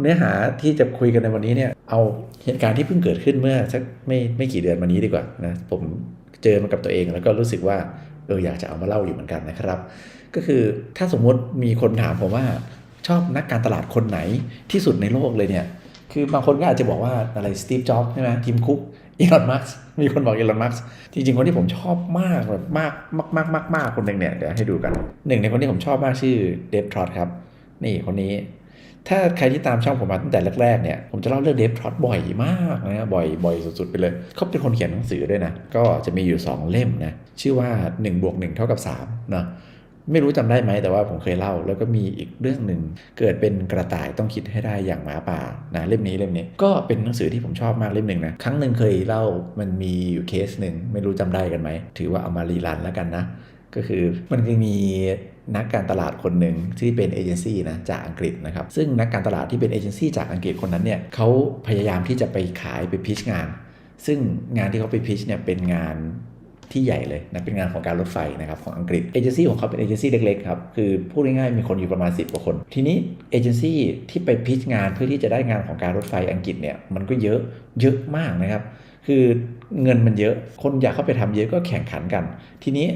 เนื้อหาที่จะคุยกันในวันนี้เนี่ย เอาเหตุการณ์ที่เพิ่งเกิดขึ้นเมื่อสักไม่ไม่กี่เดือนมานี้ดีกว่านะผมเจอมากับตัวเองแล้วก็รู้สึกว่าเอออยากจะเอามาเล่าอยู่เหมือนกันนะครับ ก็คือถ้าสมมติมีคนถามผมว่าชอบนักการตลาดคนไหนที่สุดในโลกเลยเนี่ยคือบางคนก็อาจจะบอกว่าอะไรสตีฟจ็อบส์ใช่ไหมทีมคุกอีลอนมัสมีคนบอกอีลอนมัสจริงๆ คนที่ผมชอบมากแบบมากมากมากมากมากคนหนึ่งเนี่ยเดี๋ยวให้ดูกันหนึ่งในคนที่ผมชอบมากชื่อเดฟทรอตครับ นี่คนนี้ ถ้าใครที่ตามช่องผมมาตั้งแต่แรกๆเนี่ย ผมจะเล่าเรื่องเดฟทรอตบ่อยมากนะบ่อยบ่อยสุดๆไปเลย เขาเป็นคนเขียนหนังสือด้วยนะ ก็จะมีอยู่ 2 เล่มนะ ชื่อว่า1บวก1เท่ากับ3นะไม่รู้จำได้ไหมแต่ว่าผมเคยเล่า แล้วก็มีอีกเรื่องหนึ่งเกิดเป็นกระต่ายต้องคิดให้ได้อย่างหมาป่านะเล่มนี้เล่มนี้ก็เป็นหนังสือที่ผมชอบมากเล่มหนึ่งนะครั้งหนึ่งเคยเล่ามันมีอยู่เคสหนึ่งไม่รู้จำได้กันไหมถือว่าเอามารีรันแล้วกันนะก็คือมันก็มี นักการตลาดคนหนึ่งที่เป็นเอเจนซี่นะจากอังกฤษนะครับ ซึ่งนักการตลาดที่เป็นเอเจนซี่จากอังกฤษคนนั้นเนี่ยเขาพยายามที่จะไปขายไปพิชงาน ซึ่งงานที่เขาไปพิชเนี่ยเป็นงานที่ใหญ่เลยนะเป็นงานของการรถไฟนะครับของอังกฤษเอเจนซี่ของเขาเป็นเอเจนซี่เล็กๆครับคือพูดง่ายๆมีคนอยู่ประมาณ 10กว่าคน ทีนี้เอเจนซี่ที่ไปพิชงานเพื่อที่จะได้งานของการรถไฟอังกฤษเนี่ยมันก็เยอะเยอะมากนะครับ คือเงินมันเยอะคนอยากเข้าไปทำเยอะก็แข่งขันกัน ทีนี้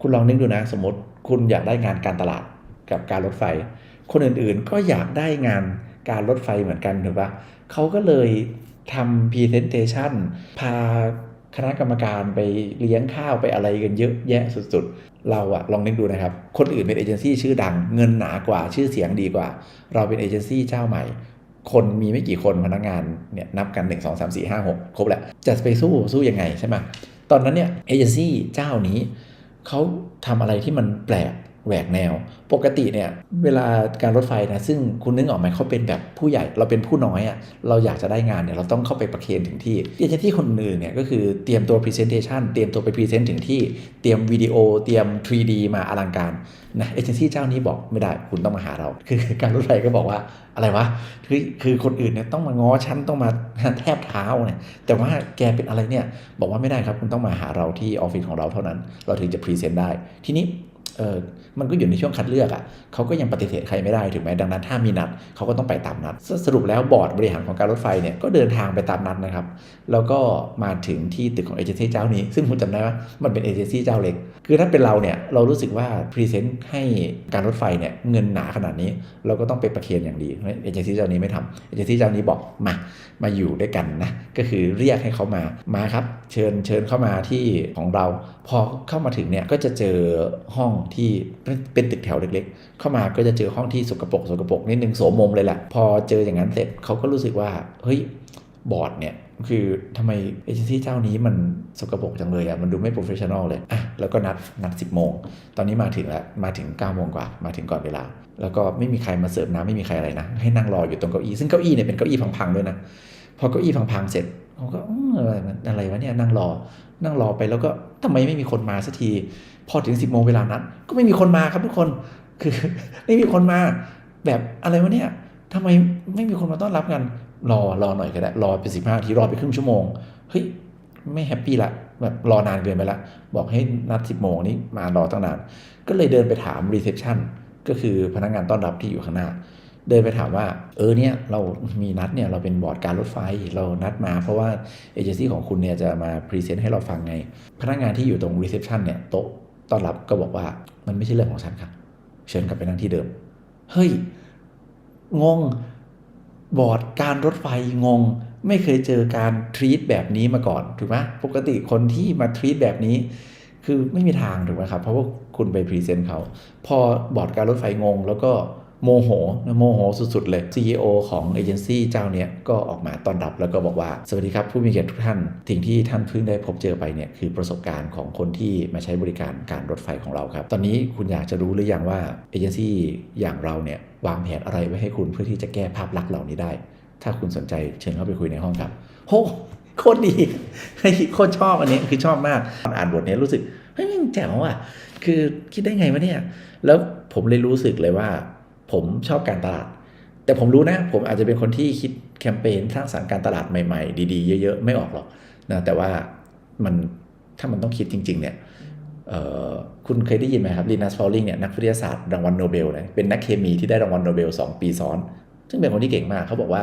คุณลองนึกดูนะสมมติ คุณอยากได้งานการตลาดกับการรถไฟ คนอื่นๆก็อยากได้งานการรถไฟเหมือนกันถูกปะเขาก็เลยทำ presentation พาคณะกรรมการไปเลี้ยงข้าวไปอะไรกันเยอะแยะสุดๆ เราอะลองนึกดูนะครับ คนอื่นเป็นเอเจนซี่ชื่อดัง เงินหนากว่าชื่อเสียงดีกว่า เราเป็นเอเจนซี่เจ้าใหม่ คนมีไม่กี่คนพนักงานเนี่ยนับกัน 1 2 3 4 5 6 ครบแหละจะไปสู้สู้ยังไงใช่ไหมตอนนั้นเนี่ยเอเจนซี่เจ้านี้ เขาทำอะไรที่มันแปลก แหวกแนว ปกติเนี่ยเวลาการรถไฟนะซึ่งคุณนึกออกไหมเขาเป็นแบบผู้ใหญ่เราเป็นผู้น้อยอะ่ะเราอยากจะได้งานเนี่ยเราต้องเข้าไปประเคนถึงที่เอเจนซี่คนอื่นเนี่ยก็คือเตรียมตัว Presentation เตรียมตัวไป Present ถึงที่เตรียมวิดีโอเตรียม 3D มาอลังการนะเอเจนซี่เจ้านี้บอกไม่ได้คุณต้องมาหาเรา คือการรถไฟก็บอกว่าอะไรวะคือคือคนอื่นเนี่ยต้องมาง้อฉันต้องมาแทบเท้าเนี่ยแต่ว่าแกเป็นอะไรเนี่ยบอกว่าไม่ได้ครับคุณต้องมาหาเราที่ออฟฟิศของเราเท่านั้น เราถึงจะพรีเซนต์ได้ ทีนี้ เออมันก็อยู่ในช่วงคัดเลือกอะ่ะเขาก็ยังปฏิเสธใครไม่ได้ถูกไหมดังนั้นถ้ามีนัดเขาก็ต้องไปตามนัด สรุปแล้วบอร์ดบริหารของการรถไฟเนี่ยก็เดินทางไปตามนัดนะครับ แล้วก็มาถึงที่ตึกของเอเจนซี่เจ้านี้ ซึ่งคุณจำได้ว่ามันเป็นเอเจนซี่เจ้าเล็ก คือถ้าเป็นเราเนี่ยเรารู้สึกว่าพรีเซนต์ให้การรถไฟเนี่ยเงินหนาขนาดนี้ เราก็ต้องไปประเคนอย่างดีเอเจนซี่เจ้านี้ไม่ทำเอเจนซี่เจ้านี้บอกมามาอยู่ด้วยกันนะก็คือเรียกให้เขามามาครับ เชิญเชิญเข้ามาที่ของเรา พอเข้ามาถึงเนี่ยก็จะเจอห้องที่เป็นตึกแถวเล็กๆ เข้ามาก็จะเจอห้องที่สกปรกสกปรกนิดนึงโสมมเลยแหละพอเจออย่างนั้นเสร็จเขาก็รู้สึกว่าเฮ้ยบอร์ดเนี่ยคือทำไมเอเจนซี่เจ้านี้มันสกปรกจังเลยอะ่ะมันดูไม่โปรเฟชชั่นอลเลยอะแล้วก็นัดนัด 10 โมง ตอนนี้มาถึงแล้วมาถึง9โมงกว่ามาถึงก่อนเวลา แล้วก็ไม่มีใครมาเสิร์ฟน้ำไม่มีใครอะไรนะ ให้นั่งรออยู่ตรงเก้าอี้ซึ่งเก้าอี้เนี่ยเป็นเก้าอี้พังๆด้วยนะพอเก้าอี้พังๆเสร็จเขาก็อะไรวะเนี่ยนั่งรอ นั่งรอไปแล้วก็ทำไมไม่มีคนมาสักที พอถึง10โมงเวลานั้นก็ไม่มีคนมาครับทุกคนคือไม่มีคนมาแบบอะไรวะเนี่ยทำไมไม่มีคนมาต้อนรับกัน รอรอหน่อยก็ได้รอไปสิบห้าทีรอไปครึ่งชั่วโมงเฮ้ยไม่แฮปปี้ละแบบรอนานเกินไปละบอกให้นัดสิบโมงนี้มารอตั้งนาน ก็เลยเดินไปถามรีเซพชันก็คือพนักงานต้อนรับที่อยู่ข้างหน้า เดินไปถามว่า เออเนี่ยเรามีนัดเนี่ยเราเป็นบอร์ดการรถไฟเรานัดมาเพราะว่าเอเจนซี่ของคุณเนี่ยจะมาพรีเซนต์ให้เราฟังไง พนักงานที่อยู่ตรงรีเซพชันเนี่ยโต๊ะ ต้อนรับก็บอกว่ามันไม่ใช่เรื่องของฉันครับเชิญกลับไปนั่งที่เดิม เฮ้ย งง บอร์ดการรถไฟงง ไม่เคยเจอการทรีตแบบนี้มาก่อนถูกไหมปกติคนที่มาทรีตแบบนี้ คือไม่มีทางถูกไหมครับ เพราะว่าคุณไปพรีเซนต์เขา พอบอร์ดการรถไฟงงแล้วก็ โมโหโมโหสุด ๆ เลย CEO ของเอเจนซี่เจ้าเนี้ยก็ออกมาต้อนรับแล้วก็บอกว่า สวัสดีครับผู้มีเกียรติทุกท่านสิ่งที่ท่านเพิ่งได้พบเจอไปเนี่ยคือประสบการณ์ของคนที่มาใช้บริการการรถไฟของเราครับ ตอนนี้คุณอยากจะรู้หรือยังว่าเอเจนซี่อย่างเราเนี่ยวางแผนอะไรไว้ให้คุณเพื่อที่จะแก้ภาพลักษณ์เหล่านี้ได้ ถ้าคุณสนใจเชิญเข้าไปคุยในห้องครับโหโคตรดีโคตรชอบอันนี้คือชอบมากอ่านบทนี้รู้สึกเฮ้ยแจ๋วอะคือคิดได้ไงวะเนี่ยแล้วผมเลยรู้สึกเลยว่า ผมชอบการตลาด แต่ผมรู้นะ ผมอาจจะเป็นคนที่คิดแคมเปญสร้างสรรค์การตลาดใหม่ๆ ดีๆ เยอะๆ ไม่ออกหรอกนะแต่ว่ามันถ้ามันต้องคิดจริง ๆ เนี่ยคุณเคยได้ยินไหมครับลีนัสฟอลลิงเนี่ยนักวิทยาศาสตร์รางวัลโนเบลนะเป็นนักเคมีที่ได้รางวัลโนเบล 2 ปีซ้อน ซึ่งเป็นคนที่เก่งมากเขาบอกว่า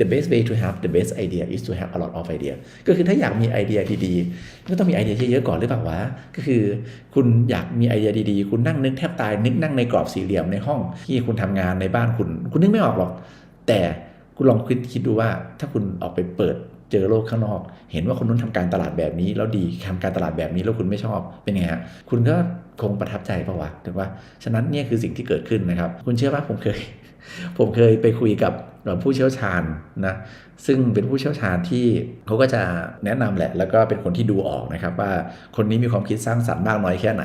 the best way to have the best idea is to have a lot of idea ก็คือถ้าอยากมีไอเดียดีๆ ก็ต้องมีไอเดียเยอะๆก่อนหรือเปล่าวะ ก็คือคุณอยากมีไอเดียดีๆ คุณนั่งนึกแทบตายนึกนั่งในกรอบสี่เหลี่ยมในห้องที่คุณทำงานในบ้านคุณ คุณนึกไม่ออกหรอก แต่คุณลองคิดคิดดูว่าถ้าคุณออกไปเปิดเจอโลกข้างนอก เห็นว่าคนนู้นทำการตลาดแบบนี้แล้วดีทำการตลาดแบบนี้แล้วคุณไม่ชอบเป็นไงฮะคุณก็คงประทับใจปะวะถูกปะฉะนั้นเนี่ยคือสิ่งที่เกิดขึ้นนะครับ คุณเชื่อว่าผมเคย ผมเคยไปคุยกับผู้เชี่ยวชาญนะซึ่งเป็นผู้เชี่ยวชาญที่เขาก็จะแนะนำแหละ แล้วก็เป็นคนที่ดูออกนะครับ ว่าคนนี้มีความคิดสร้างสรรค์มากน้อยแค่ไหน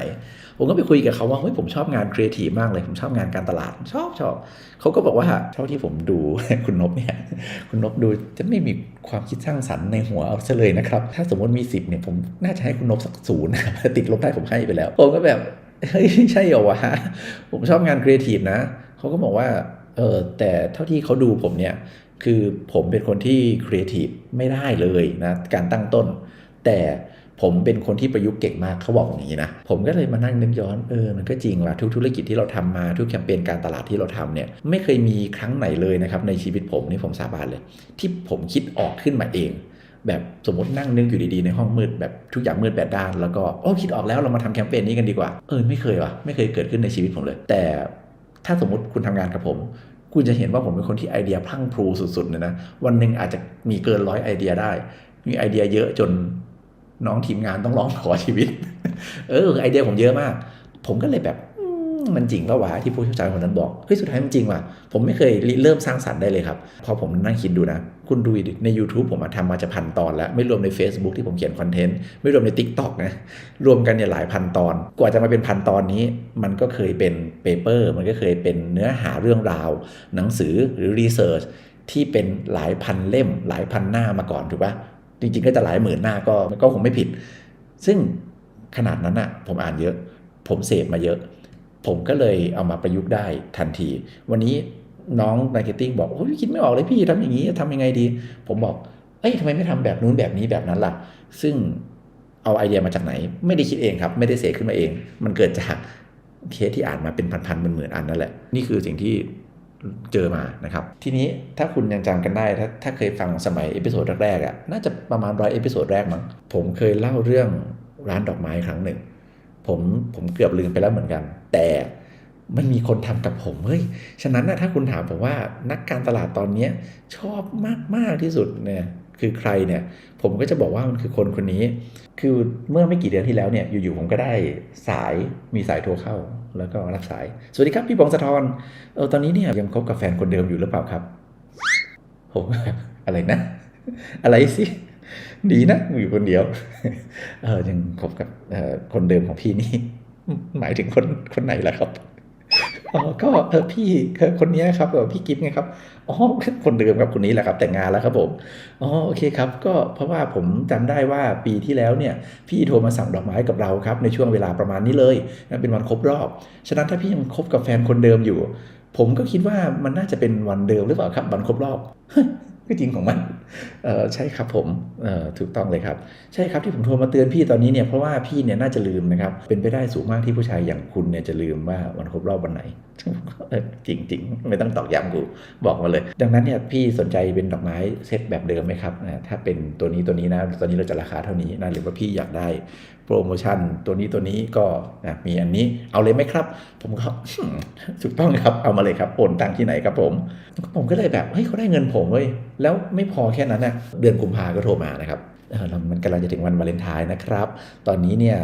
ผมก็ไปคุยกับเขาว่าเฮ้ยผมชอบงานครีเอทีฟมากเลย ผมชอบงานการตลาด ชอบชอบเขาก็บอกว่าเท่าที่ผมดูคุณนบเนี่ยคุณนบดูจะไม่มีความคิดสร้างสรรค์ในหัวเอาซะเลยนะครับ ถ้าสมมติมีสิบเนี่ยผมน่าจะให้คุณนบสักศูนย์นะติดลบได้ผมให้ไปแล้วผมก็แบบเฮ้ยใช่เหรอวะผมชอบงานครีเอทีฟนะเขาก็บอกว่า เออแต่เท่าที่เขาดูผมเนี่ย คือผมเป็นคนที่ครีเอทีฟไม่ได้เลยนะ การตั้งต้น แต่ผมเป็นคนที่ประยุกต์เก่งมากเขาบอกอย่างนี้นะ ผมก็เลยมานั่งนึกย้อนเออมันก็จริงว่ะทุกธุรกิจที่เราทำมาทุกแคมเปญการตลาดที่เราทำเนี่ยไม่เคยมีครั้งไหนเลยนะครับในชีวิตผมนี่ผมสาบานเลย ที่ผมคิดออกขึ้นมาเอง แบบสมมตินั่งนึกอยู่ดีๆในห้องมืดแบบทุกอย่างมืดแปดด้าน แล้วก็โอ้คิดออกแล้วเรามาทำแคมเปญนี้กันดีกว่าเออไม่เคยว่ะไม่เคยเกิดขึ้นในชีวิตผมเลย แต่ ถ้าสมมติคุณทำงานกับผม คุณจะเห็นว่าผมเป็นคนที่ไอเดียพลั่งพลูสุดๆเลยนะ วันหนึ่งอาจจะมีเกินร้อยไอเดียได้ มีไอเดียเยอะจนน้องทีมงานต้องร้องขอชีวิต เออไอเดียผมเยอะมาก ผมก็เลยแบบ มันจริงปะวะที่ผู้เชี่ยวชาญคนนั้นบอกเฮ้ยสุดท้ายมันจริงว่ะผมไม่เคยเริ่มสร้างสรรค์ได้เลยครับ พอผมนั่งคิดดูนะ คุณดูใน YouTube ผมมาทำมาจะพันตอนแล้ว ไม่รวมใน Facebook ที่ผมเขียนคอนเทนต์ไม่รวมใน TikTok นะรวมกันเนี่ยหลายพันตอน กว่าจะมาเป็นพันตอนนี้ มันก็เคยเป็นเปเปอร์มันก็เคยเป็นเนื้อหาเรื่องราว หนังสือหรือรีเสิร์ชที่เป็นหลายพันเล่ม หลายพันหน้ามาก่อนถูกปะจริงๆ ก็จะหลายหมื่นหน้าก็ก็คงไม่ผิด ซึ่งขนาดนั้นอะผมอ่านเยอะ ผมเสพมาเยอะ ผมก็เลยเอามาประยุกต์ได้ทันที วันนี้น้องมาร์เก็ตติ้งบอกโอ้ยคิดไม่ออกเลยพี่ทำอย่างนี้ทำยังไงดี ผมบอก เอ้ยทำไมไม่ทำแบบนู้นแบบนี้แบบนั้นล่ะ ซึ่งเอาไอเดียมาจากไหน ไม่ได้คิดเองครับ ไม่ได้เสกขึ้นมาเอง มันเกิดจากเคสที่อ่านมาเป็นพันๆหมื่นๆอันนั่นแหละ นี่คือสิ่งที่เจอมานะครับ ทีนี้ถ้าคุณยังจำกันได้ ถ้าถ้าเคยฟังสมัยเอพิโซดแรกๆอะ่ะน่าจะประมาณร้อยเอพิโซดแรกมั้งผมเคยเล่าเรื่องร้านดอกไม้ครั้งหนึ่ง ผมผมเกือบลืมไปแล้วเหมือนกัน แต่มันมีคนทำกับผมเฮ้ย ฉะนั้นนะถ้าคุณถามผมว่านักการตลาดตอนนี้ชอบมากมากที่สุดเนี่ยคือใครเนี่ย ผมก็จะบอกว่ามันคือคนคนนี้ คือเมื่อไม่กี่เดือนที่แล้วเนี่ยอยู่ๆผมก็ได้สายมีสายโทรเข้าแล้วก็รับสาย สวัสดีครับพี่บองสะทอนเออตอนนี้เนี่ยยังคบกับแฟนคนเดิมอยู่หรือเปล่าครับ ผมอะไรนะ อะไรสิ ดีนะอยู่คนเดียว เออยังคบกับคนเดิมของพี่นี่ หมายถึงคนคนไหนล่ะครับอ๋อก็เออพี่คนนี้ครับเออพี่กิฟต์ไงครับอ๋อคนเดิมครับคนนี้แหละครับ แต่งงานแล้วครับผมอ๋อโอเคครับ ก็เพราะว่าผมจำได้ว่าปีที่แล้วเนี่ย พี่โทรมาสั่งดอกไม้กับเราครับ ในช่วงเวลาประมาณนี้เลยนั่นเป็นวันครบรอบ ฉะนั้นถ้าพี่ยังคบกับแฟนคนเดิมอยู่ ผมก็คิดว่ามันน่าจะเป็นวันเดิมหรือเปล่าครับวันครบรอบ ก็จริงของมันใช่ครับผมถูกต้องเลยครับ ใช่ครับที่ผมโทรมาเตือนพี่ตอนนี้เนี่ยเพราะว่าพี่เนี่ยน่าจะลืมนะครับ เป็นไปได้สูงมากที่ผู้ชายอย่างคุณเนี่ยจะลืมว่าวันครบรอบวันไหนจริงจริงไม่ต้องตอกย้ำกูบอกมาเลย ดังนั้นเนี่ยพี่สนใจเป็นดอกไม้เซตแบบเดิมไหมครับถ้าเป็นตัวนี้ตัวนี้นะตอนนี้เราจะราคาเท่านี้นะหรือว่าพี่อยากได้โปรโมชั่นตัวนี้ตัวนี้ก็มีอันนี้เอาเลยไหมครับ ผมก็ถูกต้องครับเอามาเลยครับโอนตังที่ไหนครับผม ผมก็เลยแบบเฮ้ยเขาได้เงินผมเว้ยแล้วไม่พอแค่นั้นนะเดือนกุมภาก็โทรมานะครับมันกำลังจะถึงวันวาเลนไทน์นะครับ ตอนนี้เนี่ย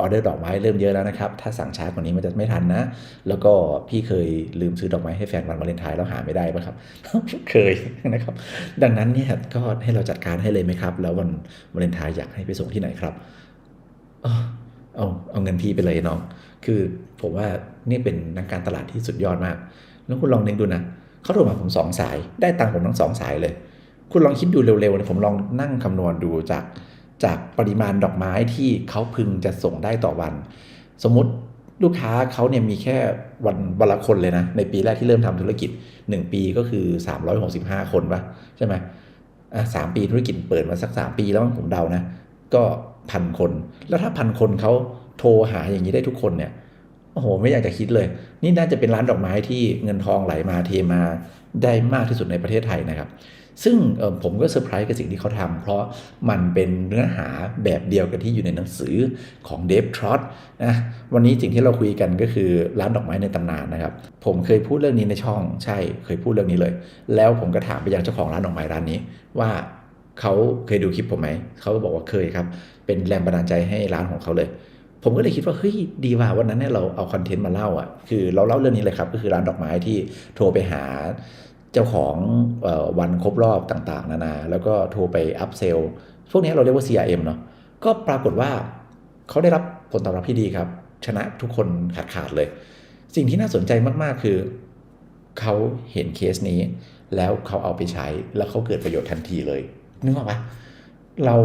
ออเดอร์ดอกไม้เริ่มเยอะแล้วนะครับ ถ้าสั่งช้ากว่านี้มันจะไม่ทันนะ แล้วก็พี่เคยลืมซื้อดอกไม้ให้แฟนวันวาเลนไทน์แล้วหาไม่ได้ป่ะครับ เคยนะครับ ดังนั้นเนี่ยก็ให้เราจัดการให้เลยไหมครับ แล้ววันวาเลนไทน์อยากให้ไปส่งที่ไหนครับ เอาเอาเงินพี่ไปเลยน้อง คือผมว่านี่เป็นนักการตลาดที่สุดยอดมาก แล้วคุณลองนึกดูนะ เขาโทรมาผมสองสาย ได้ตังค์ผมทั้งสองสายเลย คุณลองคิดดูเร็วๆนะผมลองนั่งคำนวณดูจากจากปริมาณดอกไม้ที่เขาพึงจะส่งได้ต่อวัน สมมติลูกค้าเขาเนี่ยมีแค่วันวันละคนเลยนะ ในปีแรกที่เริ่มทำธุรกิจ 1 ปีก็คือ 365 คนปะใช่ไหมอะสามปีธุรกิจเปิดมาสัก 3 ปีแล้วผมเดานะ ก็พันคน แล้วถ้าพันคนเขาโทรหาอย่างนี้ได้ทุกคนเนี่ย โอ้โหไม่อยากจะคิดเลย นี่น่าจะเป็นร้านดอกไม้ที่เงินทองไหลมาเทมาได้มากที่สุดในประเทศไทยนะครับ ซึ่งผมก็เซอร์ไพรส์กับสิ่งที่เขาทำเพราะมันเป็นเนื้อหาแบบเดียวกับที่อยู่ในหนังสือของเดฟทรอตนะวันนี้สิ่งที่เราคุยกันก็คือร้านดอกไม้ในตำนานนะครับ ผมเคยพูดเรื่องนี้ในช่องใช่เคยพูดเรื่องนี้เลย แล้วผมก็ถามไปยังเจ้าของร้านดอกไม้ร้านนี้ว่าเขาเคยดูคลิปผมไหมเขาก็บอกว่าเคยครับ เป็นแรงบันดาลใจให้ร้านของเขาเลย ผมก็เลยคิดว่าเฮ้ยดีว่าวันนั้นเนี่ยเราเอาคอนเทนต์มาเล่าอะคือเราเล่าเรื่องนี้เลยครับ ก็คือร้านดอกไม้ที่โทรไปหาเจ้าของออวันครบรอบต่างๆ นานา แล้วก็โทรไปอัพเซลพวกนี้เราเรียกว่า CRM เนาะก็ปรากฏว่าเขาได้รับผลตอบรับที่ดีครับ ชนะทุกคนขาดขาดๆเลย สิ่งที่น่าสนใจมากๆ คือเขาเห็นเคสนี้ แล้วเขาเอาไปใช้แล้วเขาเกิดประโยชน์ทันทีเลยนึกออกปะเรา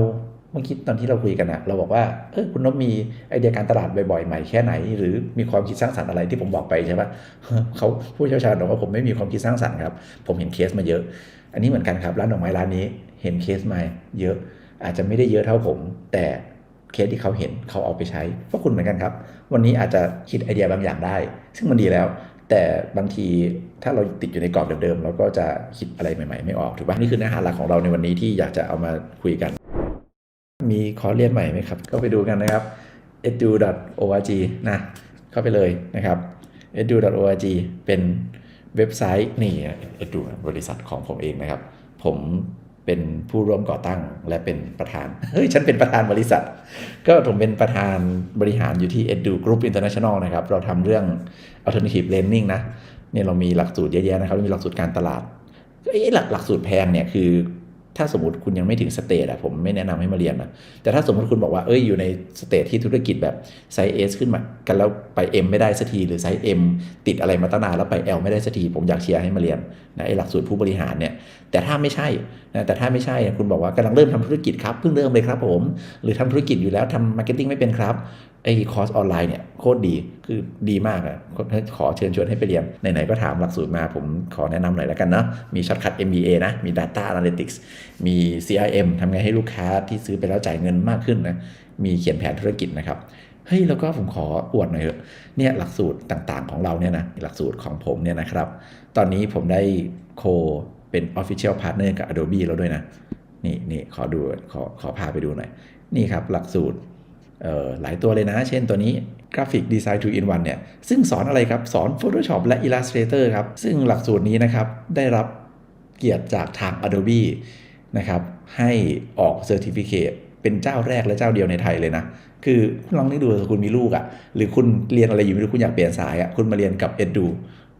เมื่อกี้ตอนที่เราคุยกันอะเราบอกว่าเออคุณนพมีไอเดียการตลาดบ่อยๆใหม่แค่ไหน หรือมีความคิดสร้างสรรค์อะไรที่ผมบอกไปใช่ปะเขาผู้เชี่ยวชาญบอกว่าผมไม่มีความคิดสร้างสรรค์ครับ ผมเห็นเคสมาเยอะ อันนี้เหมือนกันครับร้านดอกไม้ร้านนี้เห็นเคสมาเยอะ อาจจะไม่ได้เยอะเท่าผม แต่เคสที่เขาเห็นเขาเอาไปใช้พวกคุณเหมือนกันครับ วันนี้อาจจะคิดไอเดียบางอย่างได้ ซึ่งมันดีแล้ว แต่บางทีถ้าเราติดอยู่ในกรอบเดิมๆเราก็จะคิดอะไรใหม่ ๆ ไม่ออกถูกปะนี่คือเนื้อหาหลักของเราในวันนี้ที่อยากจะเอามาคุยกัน มีคอร์สเรียนใหม่ไหมครับ ก็ไปดูกันนะครับ edu.org นะ เข้าไปเลยนะครับ edu.org เป็นเว็บไซต์นี่ edu บริษัทของผมเองนะครับ ผมเป็นผู้ร่วมก่อตั้งและเป็นประธาน เฮ้ย ฉันเป็นประธานบริษัท ก็ผมเป็นประธานบริหารอยู่ที่ edu group international นะครับ เราทำเรื่อง alternative learning นะ เนี่ยเรามีหลักสูตรเยอะแยะนะครับ มีหลักสูตรการตลาดไอ้หลักหลักสูตรแพงเนี่ยคือ ถ้าสมมติคุณยังไม่ถึงสเตจอะผมไม่แนะนำให้มาเรียนนะแต่ถ้าสมมติคุณบอกว่าเอ้ยอยู่ในสเตจที่ธุรกิจแบบไซส์ S ขึ้นมากันแล้วไป M ไม่ได้สักทีหรือไซส์ M ติดอะไรมาตั้งนานแล้วไป L ไม่ได้สักทีผมอยากเชียร์ให้มาเรียนนะไอหลักสูตรผู้บริหารเนี่ยแต่ถ้าไม่ใช่นะแต่ถ้าไม่ใช่คุณบอกว่ากำลังเริ่มทำธุรกิจครับเพิ่งเริ่มเลยครับผม หรือทำธุรกิจอยู่แล้วทำมาร์เก็ตติ้งไม่เป็นครับ ไอ้คอร์สออนไลน์เนี่ยโคตรดีคือดีมากอะขอเชิญชวนให้ไปเรียน ไหน ๆ ก็ถามหลักสูตรมาผมขอแนะนำหน่อยแล้วกันเนาะมีช็อตคัท MBA นะ มี Data Analytics มี CRM ทำไงให้ลูกค้าที่ซื้อไปแล้วจ่ายเงินมากขึ้นนะ มีเขียนแผนธุรกิจนะครับเฮ้ยแล้วก็ผมขออวดหน่อยเถอะเนี่ยหลักสูตรต่างๆของเราเนี่ยนะหลักสูตรของผมเนี่ยนะครับ ตอนนี้ผมได้โคเป็น Official Partner กับ Adobe แล้วด้วยนะ นี่นี่ขอดูขอขอพาไปดูหน่อย นี่ครับหลักสูตร หลายตัวเลยนะ เช่นตัวนี้ Graphic Design 2 in 1เนี่ย ซึ่งสอนอะไรครับ สอน Photoshop และ Illustrator ครับ ซึ่งหลักสูตรนี้นะครับ ได้รับเกียรติจากทาง Adobe นะครับ ให้ออก Certificate เป็นเจ้าแรกและเจ้าเดียวในไทยเลยนะ คือคุณลองนึกดูถ้าคุณมีลูกอะ่ะ หรือคุณเรียนอะไรอยู่ไม่รู้คุณอยากเปลี่ยนสายอะ่ะ คุณมาเรียนกับ Edu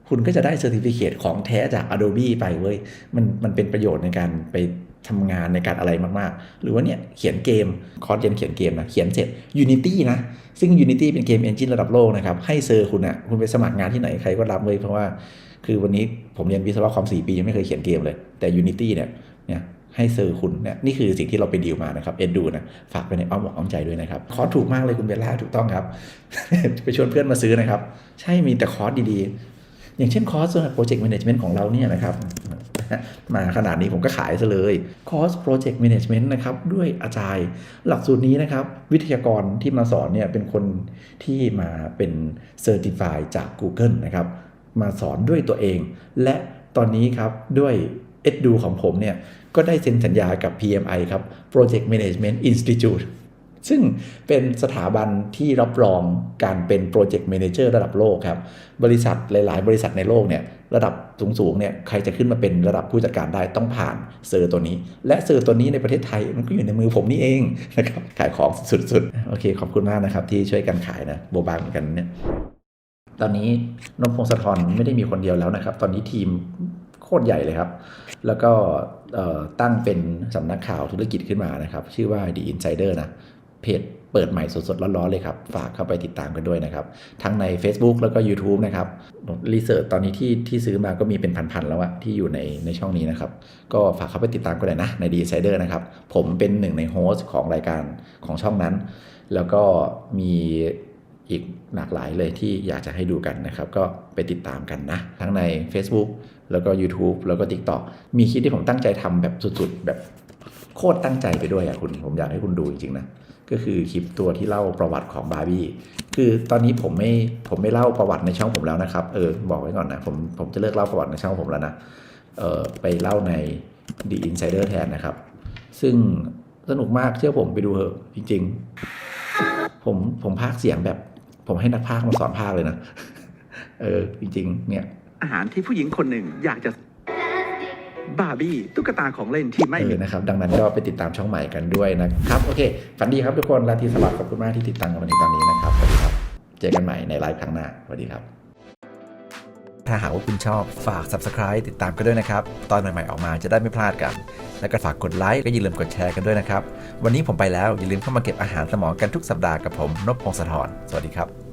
คุณก็จะได้เซอร์ติฟิเคตของแท้จาก Adobe ไปเว้ย มันมันเป็นประโยชน์ในการไป ทำงานในการอะไรมากๆ หรือว่าเนี่ยเขียนเกมคอร์สเรียนเขียนเกมนะเขียนเสร็จ Unity นะ ซึ่ง Unity เป็นเกมเอนจินระดับโลกนะครับ ให้เซอร์คุณอะคุณไปสมัครงานที่ไหนใครก็รับเลยเพราะว่า คือวันนี้ผมเรียนวิศวะคอม4ปียังไม่เคยเขียนเกมเลย แต่ Unity เนี่ยเนี่ยให้เซอร์คุณเนี่ยนี่คือสิ่งที่เราไปดีลมานะครับ เอ็ดดูนะ ฝากไปในอ้อมอกอ้อมใจด้วยนะครับคอร์สถูกมากเลยคุณเบลล่าถูกต้องครับ ไปชวนเพื่อนมาซื้อนะครับ ใช่มีแต่คอร์สดีๆ อย่างเช่นคอร์สสำหรับโปรเจกต์แมネจเมนต์ของเราเนี่ยนะครับ มาขนาดนี้ผมก็ขายซะเลยคอร์สโปรเจกต์แมネจเมนต์นะครับด้วยอาจารย์หลักสูตรนี้นะครับ วิทยากรที่มาสอนเนี่ยเป็นคนที่มาเป็นเซอร์ติฟายจาก Google นะครับ มาสอนด้วยตัวเอง และตอนนี้ครับด้วย Edu ของผมเนี่ยก็ได้เซ็นสัญญากับ PMI ครับ Project Management Institute ซึ่งเป็นสถาบันที่รับรองการเป็น Project Manager ระดับโลกครับ บริษัทหลาย ๆ บริษัทในโลกเนี่ยระดับสูง ๆ เนี่ยใครจะขึ้นมาเป็นระดับผู้จัดการได้ต้องผ่านเซอร์ตัวนี้ และเซอร์ตัวนี้ในประเทศไทยมันก็อยู่ในมือผมนี่เองนะครับขายของสุด ๆ โอเค ขอบคุณมากนะครับ ที่ช่วยกันขายนะโบบางเหมือนกันเนี่ยตอนนี้นพพงศธรไม่ได้มีคนเดียวแล้วนะครับ ตอนนี้ทีมโคตรใหญ่เลยครับ แล้วก็ตั้งเป็นสำนักข่าวธุรกิจขึ้นมานะครับ ชื่อว่า The Insider นะ เพจเปิดใหม่สดๆร้อนๆเลยครับ ฝากเข้าไปติดตามกันด้วยนะครับ ทั้งใน Facebook แล้วก็ YouTube นะครับรีเสิร์ชตอนนี้ที่ที่ซื้อมาก็มีเป็นพันๆแล้วอะที่อยู่ในในช่องนี้นะครับ ก็ฝากเข้าไปติดตามกันเลยนะใน The Insider นะครับ ผมเป็นหนึ่งในโฮสต์ของรายการของช่องนั้น แล้วก็มีอีกหลากหลายเลยที่อยากจะให้ดูกันนะครับ ก็ไปติดตามกันนะ ทั้งใน Facebook แล้วก็ YouTube แล้วก็ TikTok มีคลิปที่ผมตั้งใจทำแบบสุดๆ แบบโคตรตั้งใจไปด้วยอะคุณ ผมอยากให้คุณดูจริงๆนะ ก็คือคลิปตัวที่เล่าประวัติของบาร์บี้คือตอนนี้ผมไม่ผมไม่เล่าประวัติในช่องผมแล้วนะครับเออบอกไว้ก่อนนะผมผมจะเลิกเล่าประวัติในช่องผมแล้วนะเออไปเล่าใน The Insider แทนนะครับ ซึ่งสนุกมากเชื่อผมไปดูเถอะจริง ๆ ผมผมพากเสียงแบบ ผมให้นักพากมาสอนพากเลยนะ เออจริง ๆ เนี่ย อาหารที่ผู้หญิงคนหนึ่งอยากจะ บาร์บี้ตุ๊กตาของเล่นที่ไม่เอมีอนะครับ ดังนั้นก็ไปติดตามช่องใหม่กันด้วยนะครับ โอเคฝันดีครับทุกคนราตรีสวัสดิ์ขอบคุณมากที่ติดตามกันมาถึงตอนนี้นะครับสวัสดีครับ เจอกันใหม่ในไลฟ์ครั้งหน้าสวัสดีครับ ถ้าหากว่าคุณชอบฝาก subscribe ติดตามกันด้วยนะครับ ตอนใหม่ๆออกมาจะได้ไม่พลาดกัน แล้วก็ฝากกดไลค์และอย่าลืมกดแชร์กันด้วยนะครับ วันนี้ผมไปแล้วอย่าลืมเข้ามาเก็บอาหารสมองกันทุกสัปดาห์กับผมนพพงศธรสวัสดีครับ